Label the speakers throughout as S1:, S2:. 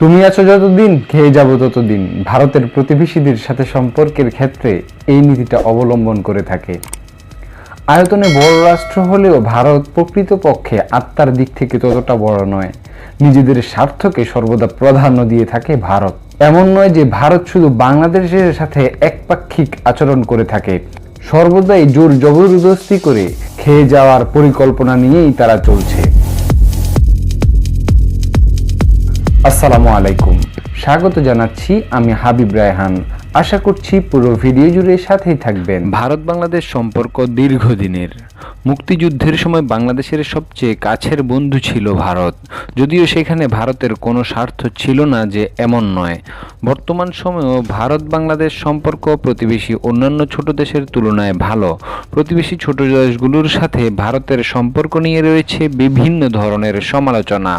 S1: তুমি আছো যতদিন, খেয়ে যাব ততদিন। ভারতের প্রতিবেশীদের সাথে সম্পর্কের ক্ষেত্রে এই নীতিটা অবলম্বন করে থাকে। আয়তনে বড় রাষ্ট্র হলেও ভারত প্রকৃতপক্ষে আত্মার দিক থেকে ততটা বড় নয়। নিজেদের স্বার্থকে সর্বদা প্রাধান্য দিয়ে থাকে ভারত। এমন নয় যে ভারত শুধু বাংলাদেশের সাথে একপাক্ষিক আচরণ করে থাকে। সর্বদাই জোর জবরদস্তি করে খেয়ে যাওয়ার পরিকল্পনা নিয়েই তারা চলছে। আসসালামু আলাইকুম। স্বাগত জানাচ্ছি আমি হাবিব রায়হান। আশা করছি পুরো ভিডিও জুড়ে সাথেই থাকবেন।
S2: ভারত বাংলাদেশ সম্পর্ক দীর্ঘদিনের। মুক্তিযুদ্ধের সময় বাংলাদেশের সবচেয়ে কাছের বন্ধু ছিল ভারত। যদিও সেখানে ভারতের কোনো স্বার্থ ছিল না যে এমন নয়। বর্তমান সময়েও ভারত বাংলাদেশ সম্পর্ক প্রতিবেশী অন্যান্য ছোট দেশের তুলনায় ভালো। প্রতিবেশী ছোট দেশগুলোর সাথে ভারতের সম্পর্ক নিয়ে রয়েছে বিভিন্ন ধরনের সমালোচনা।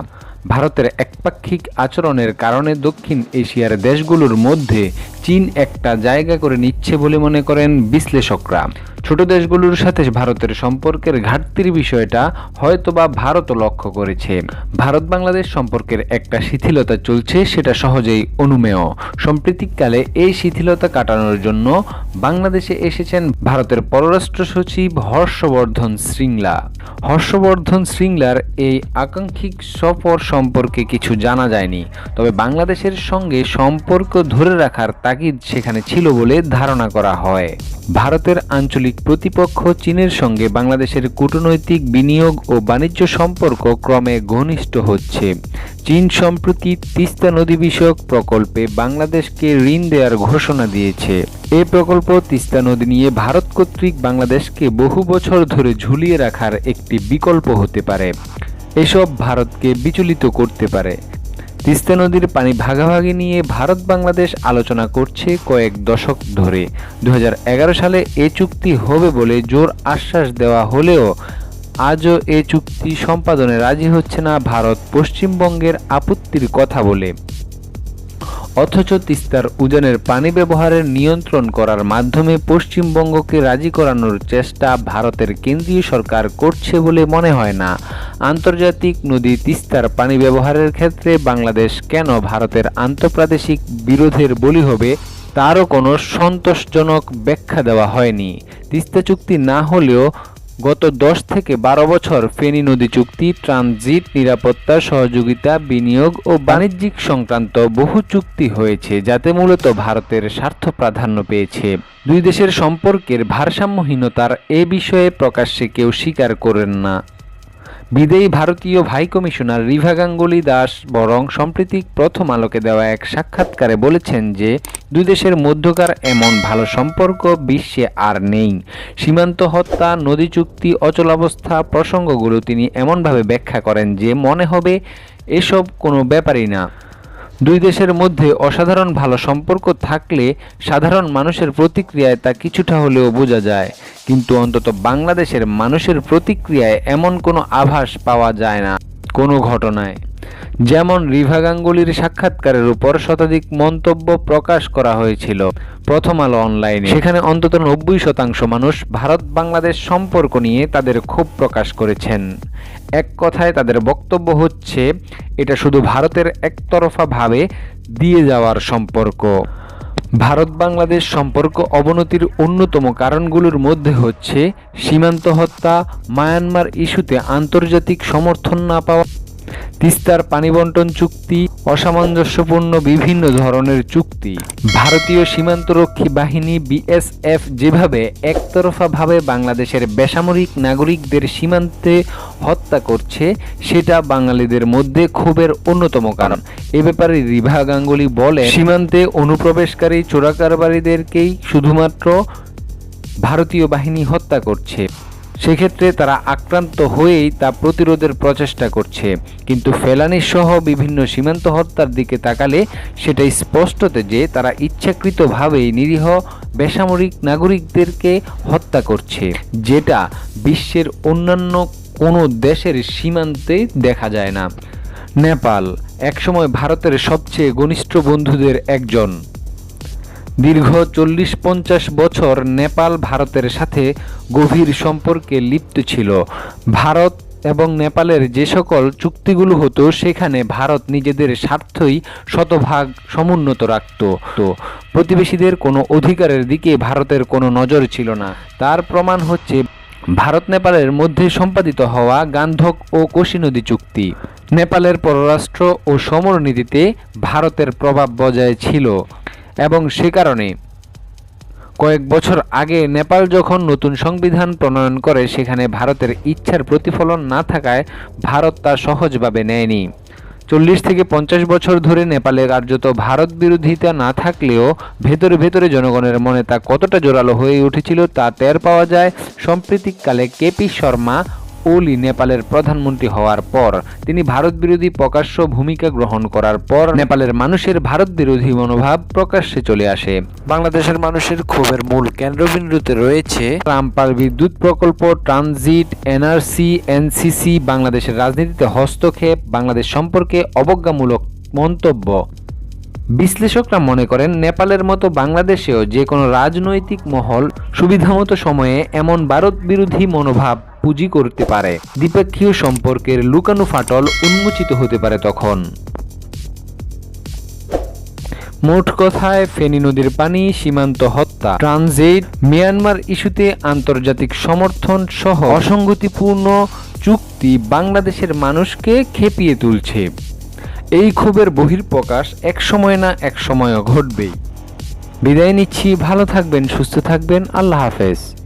S2: ভারতের একপাক্ষিক আচরণের কারণে দক্ষিণ এশিয়ার দেশগুলোর মধ্যে চীন একটা জায়গা করে নিচ্ছে বলে মনে করেন বিশ্লেষকরা। ছোট দেশগুলোর সাথে ভারতের সম্পর্কের ঘাটতির বিষয়টা হয়তোবা ভারতও লক্ষ্য করেছে। ভারত বাংলাদেশ সম্পর্কের একটা শিথিলতা চলছে, সেটা সহজেই অনুমেয়। সাম্প্রতিককালে এই শিথিলতা কাটানোর জন্য বাংলাদেশে এসেছেন ভারতের পররাষ্ট্র সচিব হর্ষবর্ধন শ্রিংলা হর্ষবর্ধন শ্রিংলার এই আকাঙ্ক্ষিক সফর সম্পর্কে কিছু জানা যায়নি, তবে বাংলাদেশের সঙ্গে সম্পর্ক ধরে রাখার তাগিদ সেখানে ছিল বলে ধারণা করা হয়। ভারতের আঞ্চলিক প্রতিপক্ষ চীনের সঙ্গে বাংলাদেশের কূটনৈতিক বিনিয়োগ ও বাণিজ্য সম্পর্ক ক্রমে ঘনিষ্ঠ হচ্ছে। চীন সম্প্রতি তিস্তা নদী বিষয়ক প্রকল্পে বাংলাদেশকে ঋণ দেওয়ার ঘোষণা দিয়েছে। এ প্রকল্প তিস্তা নদী নিয়ে ভারত কর্তৃক বাংলাদেশকে বহু বছর ধরে ঝুলিয়ে রাখার একটি বিকল্প হতে পারে। এসব ভারতকে বিচলিত করতে পারে। তিস্তা নদীর পানি ভাগাভাগি নিয়ে ভারত বাংলাদেশ আলোচনা করছে কয়েক দশক ধরে। দু হাজার এগারো সালে এ চুক্তি হবে বলে জোর আশ্বাস দেওয়া হলেও আজও এ চুক্তি সম্পাদনে রাজি হচ্ছে না ভারত পশ্চিমবঙ্গের আপত্তির কথা বলে। অথচ তিস্তার উজানের পানি ব্যবহারের নিয়ন্ত্রণ করার মাধ্যমে পশ্চিমবঙ্গকে রাজি করানোর চেষ্টা ভারতের কেন্দ্রীয় সরকার করছে বলে মনে হয় না। আন্তর্জাতিক নদী তিস্তার পানি ব্যবহারের ক্ষেত্রে বাংলাদেশ কেন ভারতের আন্তঃপ্রাদেশিক বিরোধের বলি হবে, তারও কোনো সন্তোষজনক ব্যাখ্যা দেওয়া হয়নি। তিস্তা চুক্তি না হলেও গত দশ থেকে বারো বছর ফেনী নদী চুক্তি, ট্রানজিট, নিরাপত্তা, সহযোগিতা, বিনিয়োগ ও বাণিজ্যিক সংক্রান্ত বহু চুক্তি হয়েছে, যাতে মূলত ভারতের স্বার্থ প্রাধান্য পেয়েছে। দুই দেশের সম্পর্কের ভারসাম্যহীনতার এ বিষয়ে প্রকাশ্যে কেউ স্বীকার করেন না। বিদেয়ী ভারতীয় ভাই কমিশনার রিভা গাঙ্গুলি দাস বরং সম্প্রতি প্রথম আলোকে দেওয়া এক সাক্ষাৎকারে বলেছেন যে, দুই দেশের মধ্যকার এমন ভালো সম্পর্ক বিশ্বে আর নেই। সীমান্ত হত্যা, নদী চুক্তি অচলাবস্থা প্রসঙ্গগুলো তিনি এমনভাবে ব্যাখ্যা করেন যে, মনে হবে এসব কোনো ব্যাপারই না। দুই দেশের মধ্যে অসাধারণ ভালো সম্পর্ক থাকলে সাধারণ মানুষের প্রতিক্রিয়ায় তা কিছুটা হলেও বোঝা যায়। কিন্তু অন্তত বাংলাদেশের মানুষের প্রতিক্রিয়ায় এমন কোনো আভাস পাওয়া যায় না কোনো ঘটনায়। যেমন রিভা গাঙ্গুলির সাক্ষাৎকারের উপর শতাধিক মন্তব্য প্রকাশ করা হয়েছিল প্রথম আলো অনলাইনে। সেখানে অন্তত নব্বই শতাংশ মানুষ ভারত বাংলাদেশ সম্পর্ক নিয়ে তাদের ক্ষোভ প্রকাশ করেছেন। এক কথায় তাদের বক্তব্য হচ্ছে, এটা শুধু ভারতের একতরফা ভাবে দিয়ে যাওয়ার সম্পর্ক। ভারত বাংলাদেশ সম্পর্ক অবনতির অন্যতম কারণগুলোর মধ্যে হচ্ছে সীমান্ত হত্যা, মায়ানমার ইস্যুতে আন্তর্জাতিক সমর্থন না পাওয়া। তিস্তার পানি বন্টন চুক্তি, অসামঞ্জস্যপূর্ণ বিভিন্ন ধরনের চুক্তি। ভারতীয় সীমান্তরক্ষী বাহিনী বিএসএফ যেভাবে একতরফাভাবে বাংলাদেশের বেসামরিক নাগরিকদের সীমান্তে হত্যা করছে, সেটা বাঙালিদের মধ্যে ক্ষোভের অন্যতম কারণ। এ ব্যাপারে রিভা গাঙ্গুলি বলে সীমান্তে অনুপ্রবেশকারী চোরাকারবারীদেরকেই শুধুমাত্র ভারতীয় বাহিনী হত্যা করছে। সেক্ষেত্রে তারা আক্রান্ত হয়েই তা প্রতিরোধের প্রচেষ্টা করছে। কিন্তু ফেলানি সহ বিভিন্ন সীমান্ত হত্যার দিকে তাকালে সেটা স্পষ্টতে যে তারা ইচ্ছাকৃতভাবেই নিরীহ বেসামরিক নাগরিকদেরকে হত্যা করছে, যেটা বিশ্বের অন্যান্য কোনো দেশের সীমান্তে দেখা যায় না। নেপাল, একসময় ভারতের সবচেয়ে ঘনিষ্ঠ বন্ধুদের একজন। দীর্ঘ চল্লিশ পঞ্চাশ বছর নেপাল ভারতের সাথে গভীর সম্পর্কে লিপ্ত ছিল। ভারত এবং নেপালের যে সকল চুক্তিগুলো হতো, সেখানে ভারত নিজেদের স্বার্থই শতভাগ সমুন্নত রাখত। তো প্রতিবেশীদের কোনো অধিকারের দিকে ভারতের কোনো নজর ছিল না। তার প্রমাণ হচ্ছে ভারত নেপালের মধ্যে সম্পাদিত হওয়া গান্ধক ও কোশি নদী চুক্তি। নেপালের পররাষ্ট্র ও সমরনীতিতে ভারতের প্রভাব বজায় ছিল। এবং সে কারণে কয়েক বছর আগে নেপাল যখন নতুন সংবিধান প্রণয়ন করে, সেখানে ভারতের ইচ্ছার প্রতিফলন না থাকায় ভারত তা সহজভাবে নেয়নি। চল্লিশ থেকে পঞ্চাশ বছর ধরে নেপালে কার্যত ভারত বিরোধিতা না থাকলেও ভেতরে ভেতরে জনগণের মনে তা কতটা জোরালো হয়ে উঠেছিল তা টের পাওয়া যায়। সাম্প্রতিককালে কেপি শর্মা ওলি নেপালের প্রধানমন্ত্রী হওয়ার পর, তিনি ভারত বিরোধী প্রকাশ্য ভূমিকা গ্রহণ করার পর নেপালের মানুষের ভারত বিরোধী মনোভাব প্রকাশ্যে চলে আসে। বাংলাদেশের মানুষের ক্ষোভের মূল কেন্দ্রবিন্দুতে রয়েছে রামপাল বিদ্যুৎ প্রকল্প, ট্রানজিট, এনআরসি, এনসিসি, বাংলাদেশের রাজনীতিতে হস্তক্ষেপ, বাংলাদেশ সম্পর্কে অবজ্ঞামূলক মন্তব্য। বিশ্লেষকরা মনে করেন নেপালের মতো বাংলাদেশেও যে কোনো রাজনৈতিক মহল সুবিধামতো সময়ে এমন ভারত বিরোধী মনোভাব পুঁজি করতে পারে। দ্বিপক্ষীয় সম্পর্কের লুকানো ফাটল উন্মোচিত হতে পারে তখন। মোট কথায়, ফেনী নদীর পানি, সীমান্ত হত্যা, ট্রানজিট, মিয়ানমার ইস্যুতে আন্তর্জাতিক সমর্থন সহ অসঙ্গতিপূর্ণ চুক্তি বাংলাদেশের মানুষকে খেপিয়ে তুলছে। এই ক্ষোভের বহির্প্রকাশ এক সময় না এক সময়ও ঘটবেই। বিদায় নিচ্ছি, ভালো থাকবেন, সুস্থ থাকবেন, আল্লাহ হাফেজ।